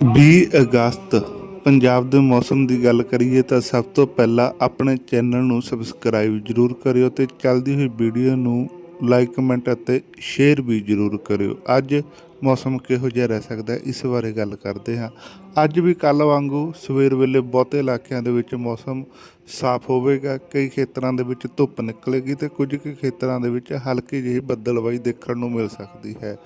20 ਅਗਸਤ, ਪੰਜਾਬ ਦੇ ਮੌਸਮ ਦੀ ਗੱਲ ਕਰੀਏ ਤਾਂ ਸਭ ਤੋਂ ਪਹਿਲਾਂ ਆਪਣੇ ਚੈਨਲ ਨੂੰ ਸਬਸਕ੍ਰਾਈਬ ਜਰੂਰ ਕਰਿਓ ਤੇ ਚੱਲਦੀ ਹੋਈ ਵੀਡੀਓ ਨੂੰ ਲਾਈਕ ਕਮੈਂਟ ਅਤੇ ਸ਼ੇਅਰ ਵੀ ਜਰੂਰ ਕਰਿਓ। ਅੱਜ ਮੌਸਮ ਕਿਹੋ ਜਿਹਾ ਰਹਿ ਸਕਦਾ ਹੈ? ਇਸ ਬਾਰੇ ਗੱਲ ਕਰਦੇ ਹਾਂ। ਅੱਜ ਵੀ ਕੱਲ ਵਾਂਗੂ ਸਵੇਰ ਵੇਲੇ ਬਹੁਤੇ ਇਲਾਕਿਆਂ ਦੇ ਵਿੱਚ ਮੌਸਮ ਸਾਫ਼ ਹੋਵੇਗਾ। ਕਈ ਖੇਤਰਾਂ ਦੇ ਵਿੱਚ ਧੁੱਪ ਨਿਕਲੇਗੀ ਤੇ ਕੁਝ ਕੁ ਖੇਤਰਾਂ ਦੇ ਵਿੱਚ ਹਲਕੀ ਜਿਹੀ ਬੱਦਲਵਾਈ ਦੇਖਣ ਨੂੰ ਮਿਲ ਸਕਦੀ ਹੈ।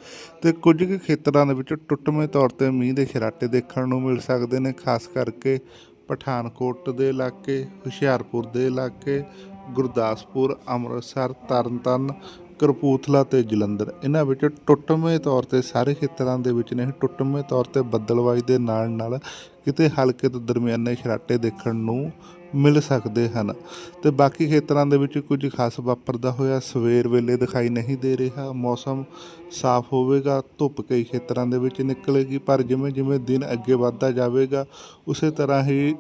ਤੇ ਕੁਝ ਕੁ ਖੇਤਰਾਂ ਦੇ ਵਿੱਚ ਟੁੱਟਵੇਂ ਤੌਰ ਤੇ ਮੀਂਹ ਦੇ ਛਰਾਟੇ ਦੇਖਣ ਨੂੰ ਮਿਲ ਸਕਦੇ ਨੇ, ਖਾਸ ਕਰਕੇ ਪਠਾਨਕੋਟ ਦੇ ਇਲਾਕੇ, ਹੁਸ਼ਿਆਰਪੁਰ ਦੇ ਇਲਾਕੇ, ਗੁਰਦਾਸਪੁਰ, ਅੰਮ੍ਰਿਤਸਰ, ਤਰਨਤਾਰਨ ਕਰਪੂਥਲਾ ਤੇ ਜਲੰਧਰ। ਇਹਨਾਂ ਵਿੱਚ ਟੁੱਟਵੇਂ ਤੌਰ ਤੇ ਸਾਰੇ ਖੇਤਰਾਂ ਦੇ ਵਿੱਚ ਨਹੀਂ ਟੁੱਟਵੇਂ ਤੌਰ ਤੇ ਬੱਦਲਵਾਈ ਦੇ ਨਾਲ ਨਾਲ ਕਿਤੇ ਹਲਕੇ ਤੋਂ ਦਰਮਿਆਨੇ ਛਰਾਟੇ ਦੇਖਣ ਨੂੰ ਮਿਲ ਸਕਦੇ ਹਨ। ਤੇ ਬਾਕੀ ਖੇਤਰਾਂ ਦੇ ਵਿੱਚ ਕੁਝ ਖਾਸ ਵਾਪਰਦਾ ਹੋਇਆ। ਸਵੇਰ ਵੇਲੇ ਦਿਖਾਈ ਨਹੀਂ ਦੇ ਰਿਹਾ। ਮੌਸਮ ਸਾਫ਼ ਹੋਵੇਗਾ। ਧੁੱਪ ਕਈ ਖੇਤਰਾਂ ਦੇ ਵਿੱਚ ਨਿਕਲੇਗੀ। ਪਰ ਜਿਵੇਂ ਜਿਵੇਂ ਦਿਨ ਅੱਗੇ ਵੱਧਦਾ ਜਾਵੇਗਾ, ਉਸੇ ਤਰ੍ਹਾਂ ਹੀ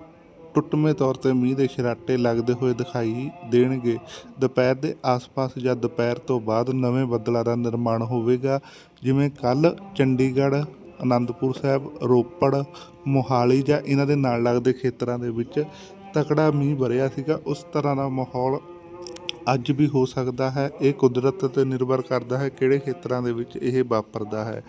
ਟੁੱਟਵੇਂ ਤੌਰ ਤੇ ਮੀਂਹ ਦੇ ਛਰਾਟੇ ਲੱਗਦੇ ਹੋਏ ਦਿਖਾਈ ਦੇਣਗੇ। ਦੁਪਹਿਰ ਦੇ ਆਸ-ਪਾਸ ਜਾਂ ਦੁਪਹਿਰ ਤੋਂ ਬਾਅਦ ਨਵੇਂ ਬੱਦਲਾਂ ਦਾ ਨਿਰਮਾਣ ਹੋਵੇਗਾ, ਜਿਵੇਂ ਕੱਲ ਚੰਡੀਗੜ੍ਹ, ਅਨੰਦਪੁਰ ਸਾਹਿਬ, ਰੋਪੜ, ਮੋਹਾਲੀ ਜਾਂ ਇਹਨਾਂ ਦੇ ਨਾਲ ਲੱਗਦੇ ਖੇਤਰਾਂ ਦੇ ਵਿੱਚ ਤਕੜਾ ਮੀਂਹ ਵਰਿਆ ਸੀਗਾ। ਉਸ ਤਰ੍ਹਾਂ ਦਾ ਮਾਹੌਲ ਅੱਜ ਵੀ ਹੋ ਸਕਦਾ ਹੈ। ਇਹ ਕੁਦਰਤ ਤੇ ਨਿਰਭਰ ਕਰਦਾ ਹੈ ਕਿਹੜੇ ਖੇਤਰਾਂ ਦੇ ਵਿੱਚ ਇਹ ਵਾਪਰਦਾ ਹੈ।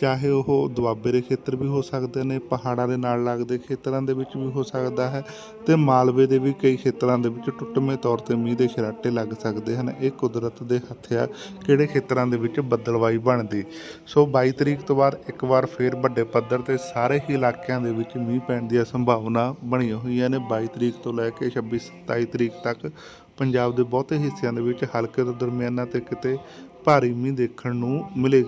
ਚਾਹੇ ਉਹ ਦੁਆਬੇ ਦੇ ਖੇਤਰ ਵੀ ਹੋ ਸਕਦੇ ਨੇ, ਪਹਾੜਾਂ ਦੇ ਨਾਲ ਲੱਗਦੇ ਖੇਤਰਾਂ ਦੇ ਵਿੱਚ ਵੀ ਹੋ ਸਕਦਾ ਹੈ ਤੇ ਮਾਲਵੇ ਦੇ ਵੀ ਕਈ ਖੇਤਰਾਂ ਦੇ ਵਿੱਚ ਟੁੱਟਵੇਂ ਤੌਰ ਤੇ ਮੀਂਹ ਦੇ ਛਰਾਟੇ ਲੱਗ ਸਕਦੇ ਹਨ। ਇਹ ਕੁਦਰਤ ਦੇ ਹੱਥ ਆ ਕਿਹੜੇ ਖੇਤਰਾਂ ਦੇ ਵਿੱਚ ਬੱਦਲਵਾਈ ਬਣਦੀ? ਸੋ 22 ਤਰੀਕ ਤੋਂ ਬਾਅਦ ਇੱਕ ਵਾਰ ਫੇਰ ਵੱਡੇ ਪੱਧਰ ਤੇ ਸਾਰੇ ਹੀ ਇਲਾਕਿਆਂ ਦੇ ਵਿੱਚ ਮੀਂਹ ਪੈਣ ਦੀਆਂ ਸੰਭਾਵਨਾ ਬਣੀਆਂ ਹੋਈਆਂ ਨੇ। 22 ਤਰੀਕ ਤੋਂ ਲੈ ਕੇ 26 27 ਤਰੀਕ ਤੱਕ ਪੰਜਾਬ ਦੇ ਬਹੁਤੇ ਹਿੱਸਿਆਂ ਦੇ ਵਿੱਚ ਹਲਕੇ ਤੋਂ ਦਰਮਿਆਨਾ ਤੇ ਕਿਤੇ ਭਾਰੀ ਮੀਂਹ ਦੇਖਣ ਨੂੰ ਮਿਲੇਗਾ।